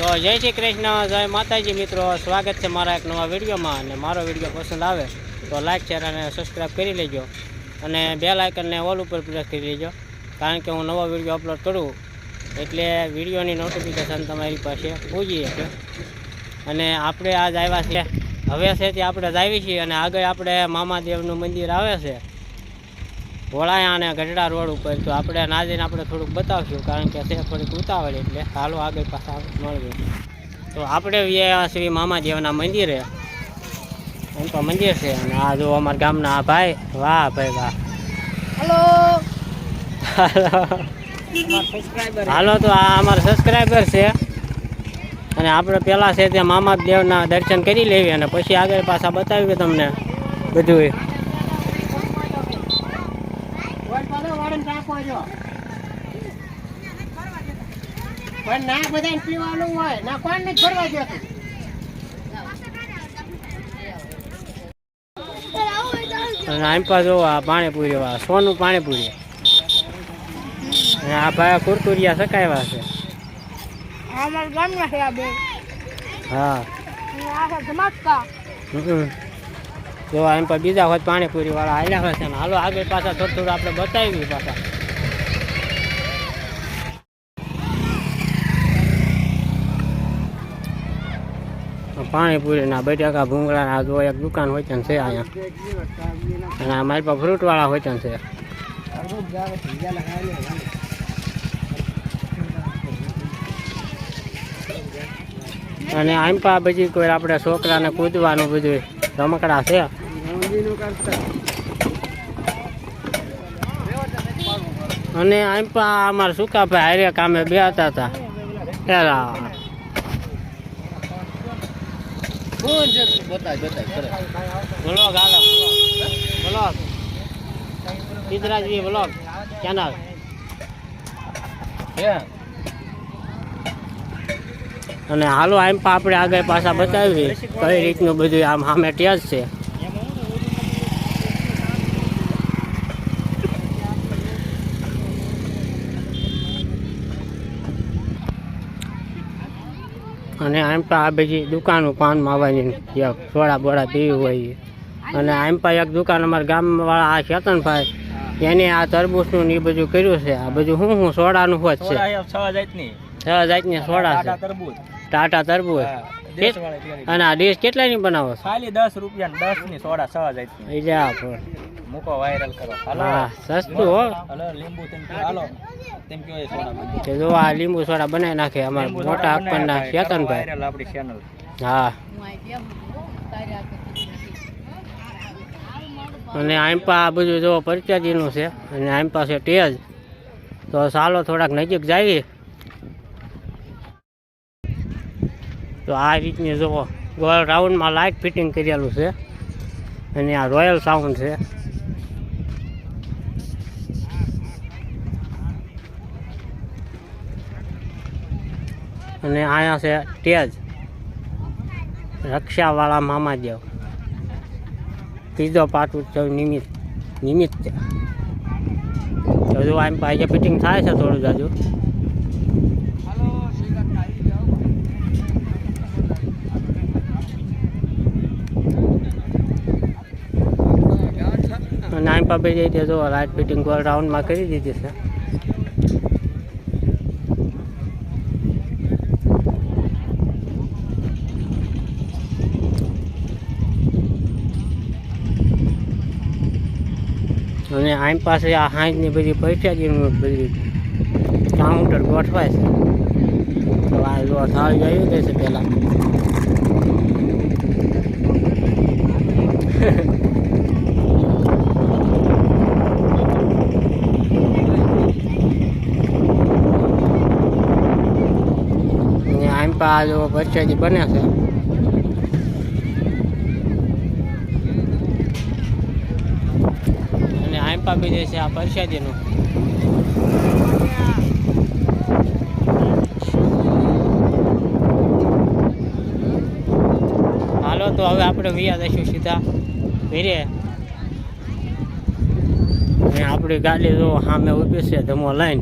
તો જય શ્રી કૃષ્ણ, જય માતાજી મિત્રો. સ્વાગત છે મારા એક નવા વિડીયોમાં અને મારો વીડિયો પસંદ આવે તો લાઇક શેર અને સબસ્ક્રાઈબ કરી લેજો અને બે લાઇકનને ઓલ ઉપર પ્રેસ કરી લેજો. કારણ કે હું નવો વીડિયો અપલોડ કરું એટલે વિડીયોની નોટિફિકેશન તમારી પાસે પહોંચી છીએ અને આપણે આજ આવ્યા છે હવે છે તે આપણે જ આવી છીએ અને આગળ આપણે મામાદેવનું મંદિર આવે છે. વોળાયા અને ગઢડા રોડ ઉપર તો આપણે ના જઈને આપણે થોડુંક બતાવશું કારણ કે તે થોડીક ઉતાવળ એટલે હાલો આગળ પાછા મળવી તો આપણે શ્રી મામાદેવના મંદિરે. એમ તો મંદિર છે અને આ જો અમારા ગામના આ ભાઈ વાહ ભાઈ વાહ. હલો. હાલો. તો આ અમારા સબસ્ક્રાઈબર છે. અને આપણે પહેલાં છે ત્યાં મામાદેવના દર્શન કરી લેવી અને પછી આગળ પાછા બતાવીએ તમને બધું પણ ના બધાને પીવાનું હોય. ના કોણ ને ફરવા જતું જો આ પાણીપુરી વાળા સોનું પાણીપુરી. આ ભાઈ કુરકુરિયા સકાયવા છે. અમારા ગામના છે આ બે. હા. જો એમ પર બીજા હોય પાણીપુરી વાળા આવ્યા છે ને. હાલો આગળ પાછા થોડું થોડું આપણે બતાવી પાછા. પાણીપુરી ના બટાકા ભૂંગળા ના જો એક દુકાન હોય છે અહીંયા. અને આ મારી ફ્રૂટ વાળા હોય છે અને આમ પા પછી કોઈ આપણે છોકરાને કૂદવાનું બધું રમકડા છે. અને આમ પા અમારા સુકાભાઈ હારે કામે બેહતા હતા. હાલો. વ્લોગ સિદ્ધરાજવી વ્લોગ ચેનલ અને હાલો આમ આપણે આગળ પાછા બતાવી. કઈ રીતનું બધું આમ સામે ટેસ છે? અને આમ પણ આ બધી દુકાનો પાન માવાની સોડા બોડા પીવું હોય અને આમ પણ એક દુકાન અમારા ગામવાળા આ ચેતનભાઈ એને આ તરબૂચનું ને એ બધું કર્યું છે. આ બધું શું શું સોડાનું હોત છે. છ જાતની. સોડા છે. ટાટા તરબૂચ. અને આ ડીશ કેટલાની બનાવો ખાલી દસ રૂપિયા દસની સોડા સવા જાય. મૂકો વાયરલ કરો. હા સસ્તું હો. લીંબુ હાલો. તેમ કયો એ કે જો આ લીંબુ સોડા બનાવી નાખે અમારા મોટા નાખાય. વાયરલ આપણી ચેનલ હા. અને આમ પા આ બધું જો પરચાજીનું છે અને આમ પાસે ટેજ તો ચાલો થોડાક નજીક જઈએ. તો આ રીતની જો ગોળ રાઉન્ડમાં લાઇટ ફિટિંગ કરેલું છે. અને આ રોયલ સાઉન્ડ છે. અને અહીંયા છે ટેજ રક્ષાવાળા મામાદેવ. ત્રીજો પાઠ ઉત્સવ નિમિત્ત નિમિત્ત. હજુ જો આમ પાસે ફિટિંગ થાય છે થોડું જાજુ. આમ પાસે જઈ જો લાઇટ ફિટિંગ ગોળ રાઉન્ડમાં કરી દીધી છે. અને આમ પાસે આ હાંજની બધી પૈસાજીનું બધી કાઉન્ટર ગોઠવાય છે. તો આ જો આવી ગઈ છે પહેલાં આમ પા જો પૈસાજી બને છે. અને આમ જે છે આ પરસાદીનું. હાલો, તો હવે આપણે વિયા જઈશું સીધા. વીરે. આપણી ગાડી જો સામે ઊભી છે, ધમો લાઈન.